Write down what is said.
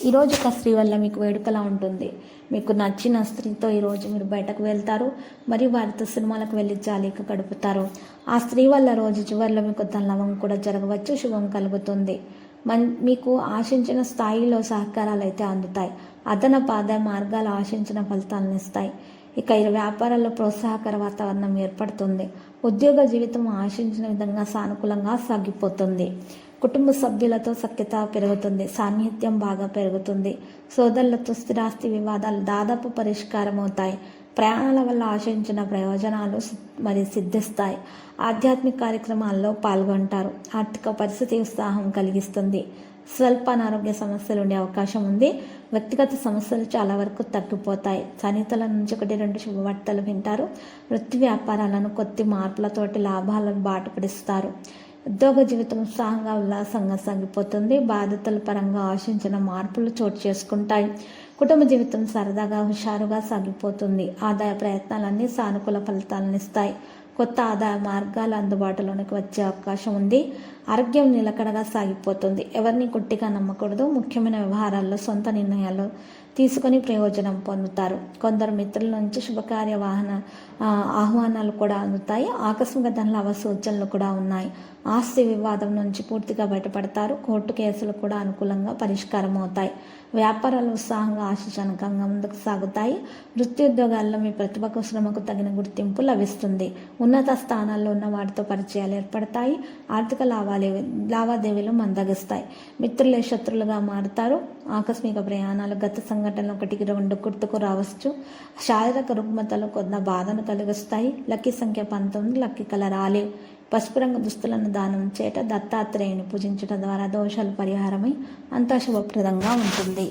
ఈరోజు ఒక స్త్రీ వల్ల మీకు వేడుకలా ఉంటుంది. మీకు నచ్చిన స్త్రీతో ఈరోజు మీరు బయటకు వెళ్తారు. మరియు వారితో సినిమాలకు వెళ్ళి జాలీగా గడుపుతారు. ఆ స్త్రీ వల్ల రోజు చివరిలో మీకు తల్లవం కూడా జరగవచ్చు శుభం కలుగుతుంది. మన్ మీకు ఆశించిన స్థాయిలో సహకారాలు అయితే అందుతాయి. అదనపు ఆదాయ మార్గాలు ఆశించిన ఫలితాలను ఇస్తాయి. ఇక ఈ వ్యాపారాల్లో ప్రోత్సాహకర వాతావరణం ఏర్పడుతుంది. ఉద్యోగ జీవితం ఆశించిన విధంగా సానుకూలంగా సాగిపోతుంది. కుటుంబ సభ్యులతో సఖ్యత పెరుగుతుంది సాన్నిహిత్యం బాగా పెరుగుతుంది. సోదరులతో స్థిరాస్తి వివాదాలు దాదాపు పరిష్కారం అవుతాయి ప్రయాణాల వల్ల ఆశించిన ప్రయోజనాలు మరి సిద్ధిస్తాయి. ఆధ్యాత్మిక కార్యక్రమాల్లో పాల్గొంటారు. ఆర్థిక పరిస్థితి ఉత్సాహం కలిగిస్తుంది. స్వల్ప అనారోగ్య సమస్యలు ఉండే అవకాశం ఉంది. వ్యక్తిగత సమస్యలు చాలా వరకు తగ్గిపోతాయి. సన్నిహితుల నుంచి ఒకటి రెండు శుభవార్తలు వింటారు. వృత్తి వ్యాపారాలను కొద్ది మార్పులతోటి లాభాలను బాటపడిస్తారు. ఉద్యోగ జీవితం ఉత్సాహంగా ఉల్లాసంగా సాగిపోతుంది. బాధ్యతల పరంగా ఆశించిన మార్పులు చోటు చేసుకుంటాయి. కుటుంబ జీవితం సరదాగా హుషారుగా సాగిపోతుంది. ఆదాయ ప్రయత్నాలన్నీ సానుకూల ఫలితాలను ఇస్తాయి. కొత్త ఆదాయ మార్గాలు అందుబాటులోనికి వచ్చే అవకాశం ఉంది. ఆరోగ్యం నిలకడగా సాగిపోతుంది. ఎవరిని గుట్టిగా నమ్మకూడదు. ముఖ్యమైన వ్యవహారాల్లో సొంత నిర్ణయాలు తీసుకొని ప్రయోజనం పొందుతారు. కొందరు మిత్రుల నుంచి శుభకార్య వాహన ఆహ్వానాలు కూడా అందుతాయి. ఆకస్మిక ధనలాభ సూచనలు కూడా ఉన్నాయి. ఆస్తి వివాదం నుంచి పూర్తిగా బయటపడతారు. కోర్టు కేసులు కూడా అనుకూలంగా పరిష్కారం అవుతాయి. వ్యాపారాలు ఉత్సాహంగా ఆశాజనకంగా ముందుకు సాగుతాయి. వృత్తి ఉద్యోగాల్లో మీ ప్రతిభకు శ్రమకు తగిన గుర్తింపు లభిస్తుంది. ఉన్నత స్థానాల్లో ఉన్న వాటితో పరిచయాలు ఏర్పడతాయి. ఆర్థిక లావాదేవీ లావాదేవీలు మందగిస్తాయి. మిత్రులే శత్రులుగా మారుతారు. ఆకస్మిక ప్రయాణాలు గత సంఘటన ఒకటికి రెండు గుర్తుకు రావచ్చు. శారీరక రుగ్మతలు కొంత బాధను కలిగిస్తాయి. లక్కీ సంఖ్య పంతొమ్మిది లక్కీ కలర్ ఆలివ్. పసుపు రంగు దుస్తులను దానం చేయట దత్తాత్రేయుని పూజించడం ద్వారా దోషాలు పరిహారమై అంతా శుభప్రదంగా ఉంటుంది.